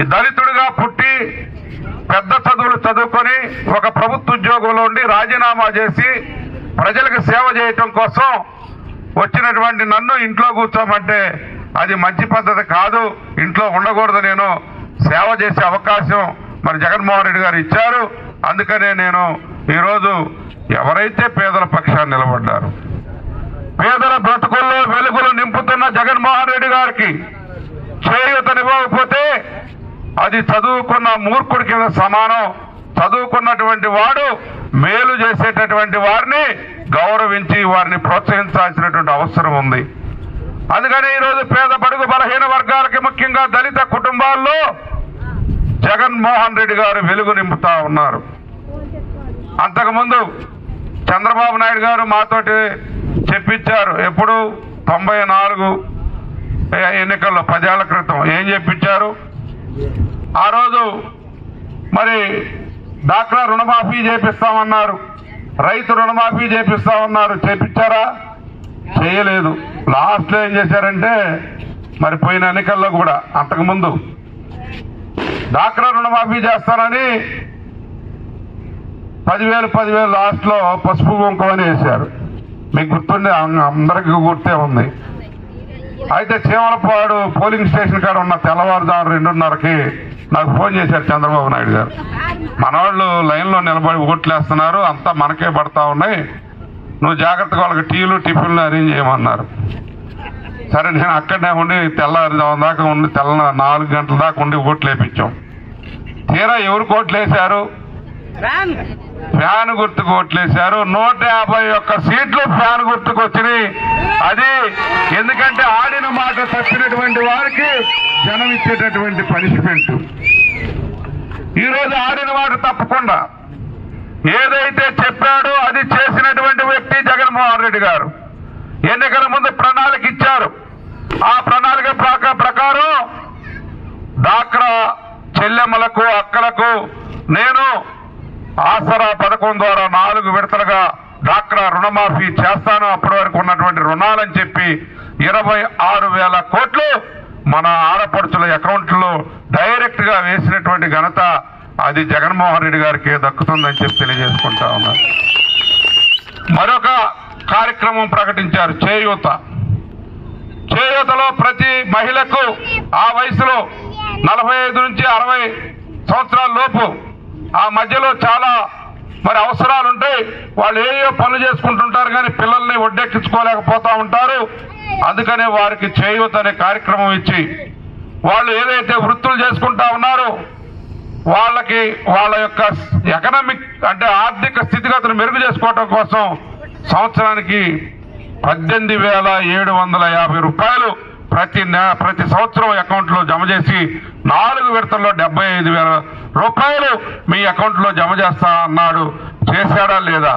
ఈ దళితుడిగా పుట్టి పెద్ద చదువులు చదువుకొని ఒక ప్రభుత్వ ఉద్యోగంలో ఉండి రాజీనామా చేసి ప్రజలకు సేవ చేయటం కోసం వచ్చినటువంటి నన్ను ఇంట్లో కూర్చోమంటే అది మంచి పద్ధతి కాదు. ఇంట్లో ఉండకూడదు నేను. సేవ చేసే అవకాశం మరి జగన్మోహన్ రెడ్డి గారు ఇచ్చారు. అందుకనే నేను ఈరోజు ఎవరైతే పేదల పక్షాన్ని నిలబడ్డారు పేదల బ్రతుకుల్లో వెలుగులు నింపుతున్న జగన్మోహన్ రెడ్డి గారికి చేయూతనివ్వకపోతే అది చదువుకున్న మూర్ఖుడి కింద సమానం. చదువుకున్నటువంటి వాడు మేలు చేసేటటువంటి వారిని గౌరవించి వారిని ప్రోత్సహించాల్సినటువంటి అవసరం ఉంది. అందుకని ఈరోజు పేద బడుగు బలహీన వర్గాలకి ముఖ్యంగా దళిత కుటుంబాల్లో జగన్మోహన్ రెడ్డి గారు వెలుగు నింపుతా ఉన్నారు. అంతకుముందు చంద్రబాబు నాయుడు గారు మాతోటి చెప్పించారు. ఎప్పుడు తొంభై నాలుగు ఎన్నికల్లో పదేళ్ళ క్రితం ఏం చెప్పించారు? ఆ రోజు మరి డాక్రా రుణమాఫీ చేపిస్తామన్నారు. రైతు రుణమాఫీ చేపిస్తామన్నారు. చేపించారా? చేయలేదు. లాస్ట్లో ఏం చేశారంటే మరి పోయిన ఎన్నికల్లో కూడా అంతకుముందు డాక్రా రుణమాఫీ చేస్తానని పదివేలు పదివేలు లాస్ట్లో పసుపు కుంకుమని వేశారు. మీకు గుర్తుండే అందరికీ గుర్తే ఉంది. అయితే చీమలపాడు పోలింగ్ స్టేషన్ కాడ ఉన్న తెల్లవారుజాము రెండున్నరకి నాకు ఫోన్ చేశారు చంద్రబాబు నాయుడు గారు. మనవాళ్ళు లైన్లో నిలబడి ఓట్లు వేస్తున్నారు అంతా మనకే పడతా ఉన్నాయి. నువ్వు జాగ్రత్తగా వాళ్ళకి టీలు టిఫిన్లు అరేంజ్ చేయమన్నారు. సరే నేను అక్కడనే ఉండి తెల్లవారుజాము దాకా ఉండి తెల్ల నాలుగు గంటల దాకా ఉండి ఓట్లు వేపించాం. తీరా ఎవరు ఓట్లు వేశారు? ఫ్యాన్ గుర్తుకు ఓట్లేశారు నూట యాభై ఒక్క సీట్లు ఫ్యాన్ గుర్తుకు వచ్చినాయి అది ఎందుకంటే ఆడిన మాట తప్పినటువంటి వారికి జనం ఇచ్చేటటువంటి పనిష్మెంట్ ఈరోజు ఆడిన మాట తప్పకుండా. ఏదైతే చెప్పాడో అది చేసినటువంటి వ్యక్తి జగన్మోహన్ రెడ్డి గారు. ఎన్నికల ముందు ప్రణాళిక ఇచ్చారు. ఆ ప్రణాళిక ప్రకారం డాక్రా చెల్లెమ్మలకు అక్కలకు నేను ఆసరా పథకం ద్వారా నాలుగు విడతలుగా డాక్రా రుణమాఫీ చేస్తాను. అప్పటి వరకు ఉన్నటువంటి రుణాలని చెప్పి ఇరవై ఆరు వేల కోట్లు మన ఆడపడుచుల అకౌంట్లో డైరెక్ట్గా వేసినటువంటి ఘనత అది జగన్మోహన్ రెడ్డి గారికి దక్కుతుందని చెప్పి తెలియజేసుకుంటా ఉన్నారు మరొక కార్యక్రమం ప్రకటించారు చేయూత. చేయూతలో ప్రతి మహిళకు ఆ వయసులో నలభై ఐదు నుంచి అరవై సంవత్సరాల లోపు ఆ మధ్యలో చాలా మరి అవసరాలు ఉంటాయి వాళ్ళు ఏ పనులు చేసుకుంటుంటారు కానీ పిల్లల్ని ఒడ్డెక్కించుకోలేకపోతా ఉంటారు. అందుకనే వారికి చేయూత అనే కార్యక్రమం ఇచ్చి వాళ్ళు ఏదైతే వృత్తులు చేసుకుంటా ఉన్నారో వాళ్ళకి వాళ్ళ యొక్క ఎకనామిక్ అంటే ఆర్థిక స్థితిగతులు మెరుగు చేసుకోవటం కోసం సంవత్సరానికి పద్దెనిమిది వేల ఏడు వందల యాభై రూపాయలు ప్రతి నె- ప్రతి సంవత్సరం అకౌంట్లో జమ చేసి నాలుగు విడతల్లో డెబ్బై ఐదు వేల రూపాయలు మీ అకౌంట్లో జమ చేస్తా అన్నాడు. చేశాడా లేదా?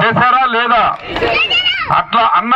చేశారా లేదా? అట్లా అన్న